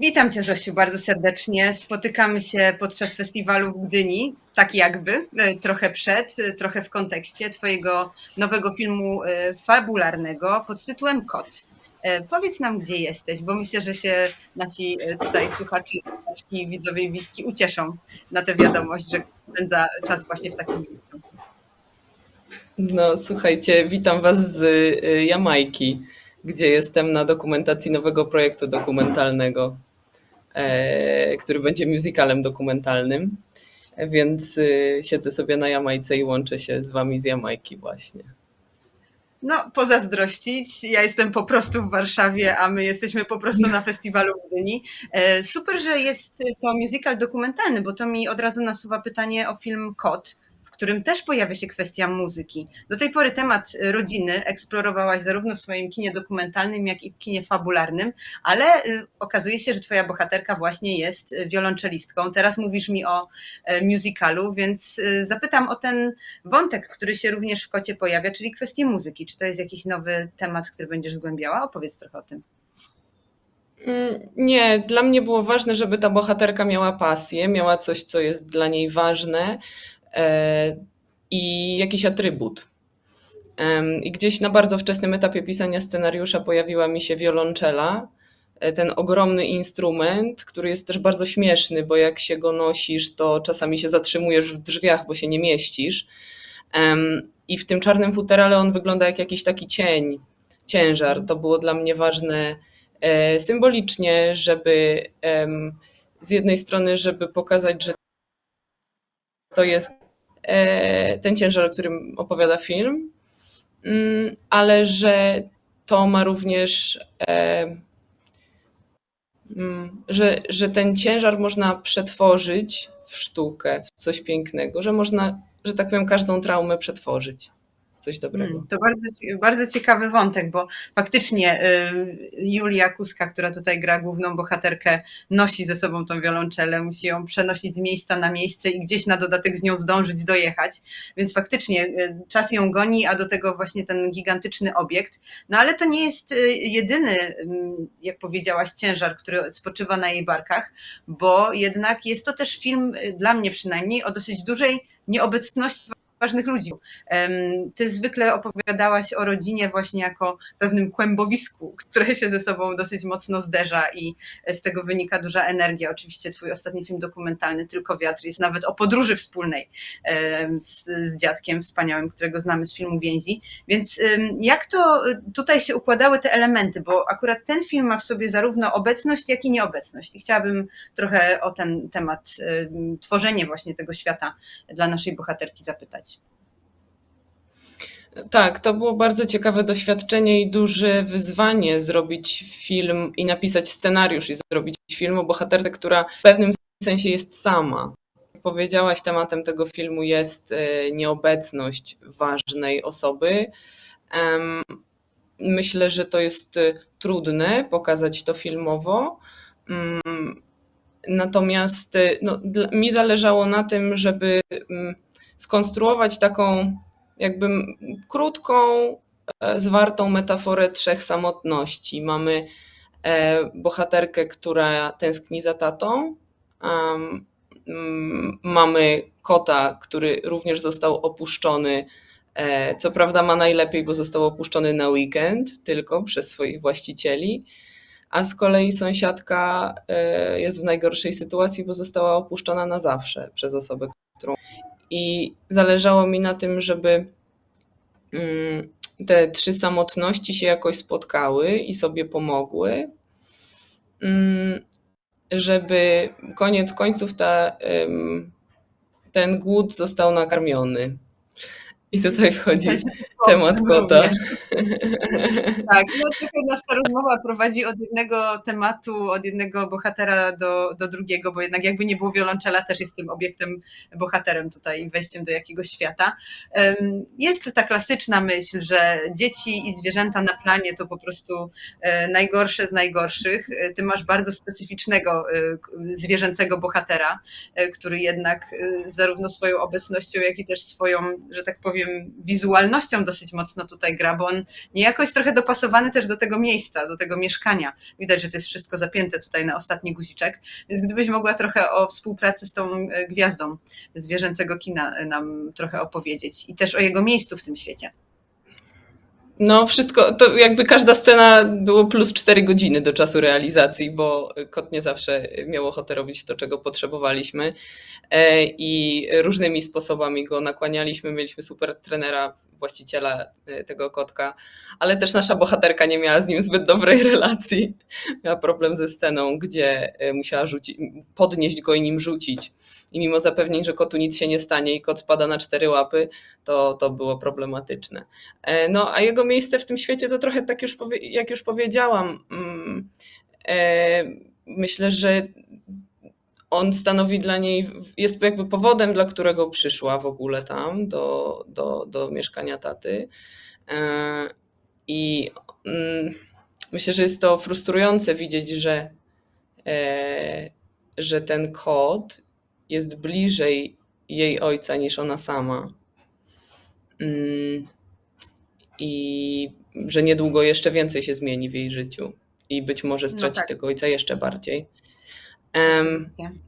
Witam Cię, Zosiu, bardzo serdecznie. Spotykamy się podczas festiwalu w Gdyni, tak jakby, e, trochę przed, e, trochę w kontekście Twojego nowego filmu e, fabularnego pod tytułem Kot. Powiedz nam, gdzie jesteś, bo myślę, że się nasi tutaj słuchacze, widzowie i widzki ucieszą na tę wiadomość, że spędza czas właśnie w takim miejscu. No, słuchajcie, witam Was z Jamajki, gdzie jestem na dokumentacji nowego projektu dokumentalnego, który będzie musicalem dokumentalnym. Więc y, siedzę sobie na Jamajce i łączę się z Wami z Jamajki właśnie. No, pozazdrościć. Ja jestem po prostu w Warszawie, a my jesteśmy po prostu na festiwalu w Gdyni. E, Super, że jest to musical dokumentalny, bo to mi od razu nasuwa pytanie o film Kot, którym też pojawia się kwestia muzyki. Do tej pory temat rodziny eksplorowałaś zarówno w swoim kinie dokumentalnym, jak i w kinie fabularnym, ale y, okazuje się, że twoja bohaterka właśnie jest wiolonczelistką. Teraz mówisz mi o e, musicalu, więc y, zapytam o ten wątek, który się również w kocie pojawia, czyli kwestię muzyki. Czy to jest jakiś nowy temat, który będziesz zgłębiała? Opowiedz trochę o tym. Mm, Nie, dla mnie było ważne, żeby ta bohaterka miała pasję, miała coś, co jest dla niej ważne i jakiś atrybut. I gdzieś na bardzo wczesnym etapie pisania scenariusza pojawiła mi się wiolonczela, e, ten ogromny instrument, który jest też bardzo śmieszny, bo jak się go nosisz, to czasami się zatrzymujesz w drzwiach, bo się nie mieścisz. I w tym czarnym futerale on wygląda jak jakiś taki cień, ciężar. To było dla mnie ważne e, symbolicznie, żeby z jednej strony, żeby pokazać, że to jest e, ten ciężar, o którym opowiada film, mm, ale że to ma również, e, mm, że, że ten ciężar można przetworzyć w sztukę, w coś pięknego, że można, że tak powiem, każdą traumę przetworzyć coś dobrego. Mm, To bardzo, bardzo ciekawy wątek, bo faktycznie y, Julia Kuska, która tutaj gra główną bohaterkę, nosi ze sobą tą wiolonczelę, musi ją przenosić z miejsca na miejsce i gdzieś na dodatek z nią zdążyć dojechać, więc faktycznie y, czas ją goni, a do tego właśnie ten gigantyczny obiekt. No ale to nie jest y, jedyny, mm, jak powiedziałaś, ciężar, który spoczywa na jej barkach, bo jednak jest to też film, dla mnie przynajmniej, o dosyć dużej nieobecności ważnych ludzi. Ty zwykle opowiadałaś o rodzinie właśnie jako pewnym kłębowisku, które się ze sobą dosyć mocno zderza i z tego wynika duża energia. Oczywiście twój ostatni film dokumentalny, Tylko wiatr, jest nawet o podróży wspólnej z, z dziadkiem wspaniałym, którego znamy z filmu Więzi. Więc jak to tutaj się układały te elementy? Bo akurat ten film ma w sobie zarówno obecność, jak i nieobecność. I chciałabym trochę o ten temat, em, tworzenie właśnie tego świata dla naszej bohaterki zapytać. Tak, to było bardzo ciekawe doświadczenie i duże wyzwanie zrobić film i napisać scenariusz i zrobić film o bohaterce, która w pewnym sensie jest sama. Jak powiedziałaś, tematem tego filmu jest e, nieobecność ważnej osoby. Myślę, że to jest e, trudne pokazać to filmowo. Mm, Natomiast e, no, mi zależało na tym, żeby mm, skonstruować taką jakby krótką, e, zwartą metaforę trzech samotności. Mamy e, bohaterkę, która tęskni za tatą. Mamy kota, który również został opuszczony. e, Co prawda ma najlepiej, bo został opuszczony na weekend tylko przez swoich właścicieli. A z kolei sąsiadka jest w najgorszej sytuacji, bo została opuszczona na zawsze przez osobę, którą. I zależało mi na tym, żeby mm, te trzy samotności się jakoś spotkały i sobie pomogły, mm, żeby koniec końców ta, ten głód został nakarmiony. I tutaj wchodzi temat kota. Tak, no trochę nasza rozmowa prowadzi od jednego tematu, od jednego bohatera do, do drugiego, bo jednak jakby nie było wiolonczela, też jest tym obiektem, bohaterem tutaj i wejściem do jakiegoś świata. Jest ta klasyczna myśl, że dzieci i zwierzęta na planie to po prostu e, najgorsze z najgorszych. E, Ty masz bardzo specyficznego e, zwierzęcego bohatera, który jednak zarówno swoją obecnością, jak i też swoją, że tak powiem, powiem, wizualnością dosyć mocno tutaj gra, bo on niejako jest trochę dopasowany też do tego miejsca, do tego mieszkania. Widać, że to jest wszystko zapięte tutaj na ostatni guziczek, więc gdybyś mogła trochę o współpracy z tą e, gwiazdą zwierzęcego kina e, nam trochę opowiedzieć i też o jego miejscu w tym świecie. No, wszystko, to jakby każda scena było plus 4 godziny do czasu realizacji, bo kot nie zawsze miał ochotę robić to, czego potrzebowaliśmy e, i różnymi sposobami go nakłanialiśmy. Mieliśmy super trenera, właściciela e, tego kotka, ale też nasza bohaterka nie miała z nim zbyt dobrej relacji. Miała problem ze sceną, gdzie e, musiała rzucić, podnieść go i nim rzucić. I mimo zapewnień, że kotu nic się nie stanie i kot spada na cztery łapy, to, to było problematyczne. E, No, a jego miejsce w tym świecie to trochę tak już, jak już powiedziałam, mm, e, myślę, że on stanowi dla niej, jest jakby powodem, dla którego przyszła w ogóle tam do, do, do mieszkania taty. E, I mm, myślę, że jest to frustrujące widzieć, że, e, że ten kot jest bliżej jej ojca niż ona sama. Mm, I że niedługo jeszcze więcej się zmieni w jej życiu i być może No straci tak. tego ojca jeszcze bardziej.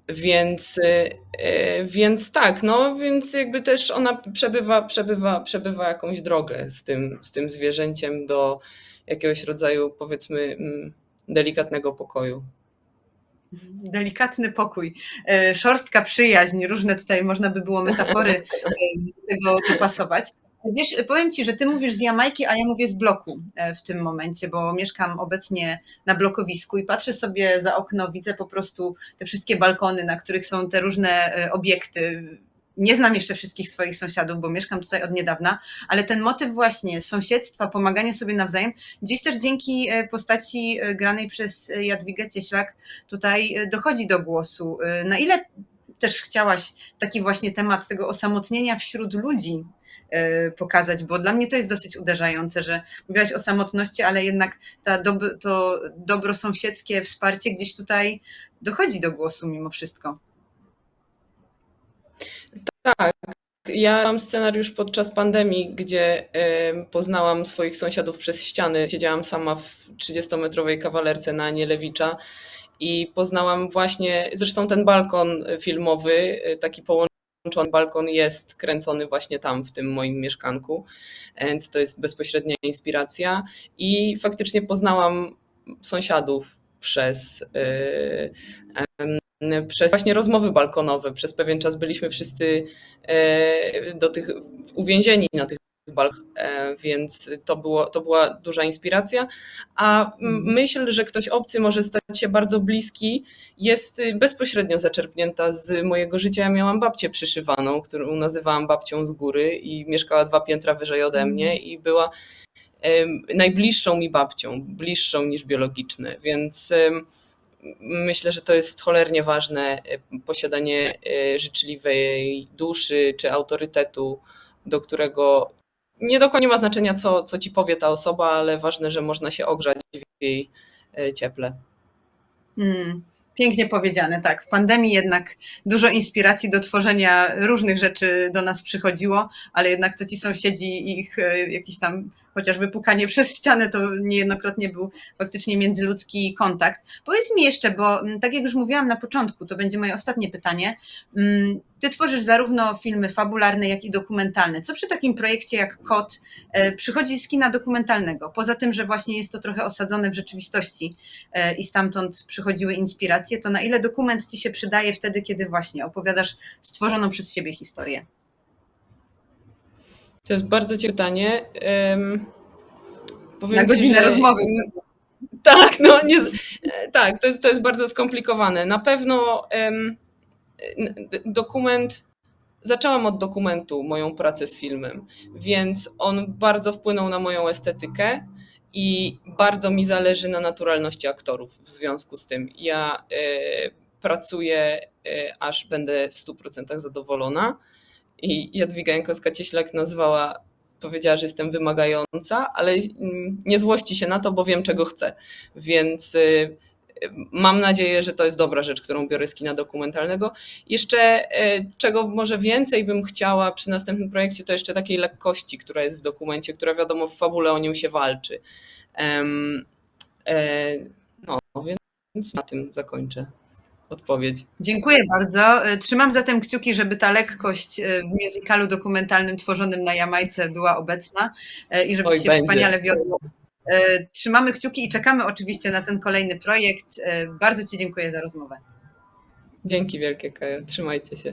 Więc, y, y, więc tak, no więc jakby też ona przebywa, przebywa, przebywa jakąś drogę z tym, z tym zwierzęciem do jakiegoś rodzaju powiedzmy mm, delikatnego pokoju. Delikatny pokój, e, szorstka przyjaźń, różne tutaj można by było metafory e, do tego dopasować. Wiesz, powiem Ci, że Ty mówisz z Jamajki, a ja mówię z bloku e, w tym momencie, bo mieszkam obecnie na blokowisku i patrzę sobie za okno, widzę po prostu te wszystkie balkony, na których są te różne e, obiekty. Nie znam jeszcze wszystkich swoich sąsiadów, bo mieszkam tutaj od niedawna, ale ten motyw właśnie sąsiedztwa, pomagania sobie nawzajem, gdzieś też dzięki e, postaci granej przez Jadwigę Cieślak tutaj dochodzi do głosu. Na ile też chciałaś taki właśnie temat tego osamotnienia wśród ludzi pokazać, bo dla mnie to jest dosyć uderzające, że mówiłaś o samotności, ale jednak ta dob to dobro sąsiedzkie wsparcie gdzieś tutaj dochodzi do głosu mimo wszystko. Tak. Ja mam scenariusz podczas pandemii, gdzie poznałam swoich sąsiadów przez ściany. Siedziałam sama w 30-metrowej kawalerce na Nielewicza i poznałam właśnie, zresztą ten balkon filmowy, y, taki połączony balkon jest kręcony właśnie tam, w tym moim mieszkanku, więc to jest bezpośrednia inspiracja i faktycznie poznałam sąsiadów przez y, przez właśnie rozmowy balkonowe. Przez pewien czas byliśmy wszyscy e, do tych, uwięzieni na tych balkach, e, więc to, było, to była duża inspiracja. A m- myśl, że ktoś obcy może stać się bardzo bliski, jest bezpośrednio zaczerpnięta z mojego życia. Ja miałam babcię przyszywaną, którą nazywałam babcią z góry i mieszkała dwa piętra wyżej ode mnie i była najbliższą mi babcią, bliższą niż biologiczne, więc myślę, że to jest cholernie ważne e, posiadanie e, życzliwej duszy czy autorytetu, do którego nie do końca ma znaczenia, co, co ci powie ta osoba, ale ważne, że można się ogrzać w jej e, cieple. Mm, pięknie powiedziane, tak. W pandemii jednak dużo inspiracji do tworzenia różnych rzeczy do nas przychodziło, ale jednak to ci sąsiedzi i ich e, jakiś tam chociażby pukanie przez ścianę to niejednokrotnie był faktycznie międzyludzki kontakt. Powiedz mi jeszcze, bo mm, tak jak już mówiłam na początku, to będzie moje ostatnie pytanie. Ty tworzysz zarówno filmy fabularne, jak i dokumentalne. Co przy takim projekcie jak Kot e, przychodzi z kina dokumentalnego? Poza tym, że właśnie jest to trochę osadzone w rzeczywistości e, i stamtąd przychodziły inspiracje, to na ile dokument Ci się przydaje wtedy, kiedy właśnie opowiadasz stworzoną przez siebie historię? To jest bardzo ciekawe pytanie. Powiem Na ci, godzinę że- rozmowy. Tak, no nie, e, tak, to jest, to jest bardzo skomplikowane. Na pewno d- dokument, zaczęłam od dokumentu moją pracę z filmem, więc on bardzo wpłynął na moją estetykę i bardzo mi zależy na naturalności aktorów w związku z tym. Ja e, pracuję, e, aż będę w 100% zadowolona i Jadwiga Jankowska-Cieślak nazwała powiedziała, że jestem wymagająca, ale mm, nie złości się na to, bo wiem, czego chcę. Więc y, mam nadzieję, że to jest dobra rzecz, którą biorę z kina dokumentalnego. Jeszcze e, czego może więcej bym chciała przy następnym projekcie, to jeszcze takiej lekkości, która jest w dokumencie, która wiadomo w fabule o nią się walczy. E, no, więc na tym zakończę odpowiedź. Dziękuję bardzo. Y, Trzymam zatem kciuki, żeby ta lekkość w musicalu dokumentalnym tworzonym na Jamajce była obecna i żeby Oj, się będzie. wspaniale wiodło. Y, Trzymamy kciuki i czekamy oczywiście na ten kolejny projekt. Y, Bardzo Ci dziękuję za rozmowę. Dzięki wielkie, Kaja. Trzymajcie się.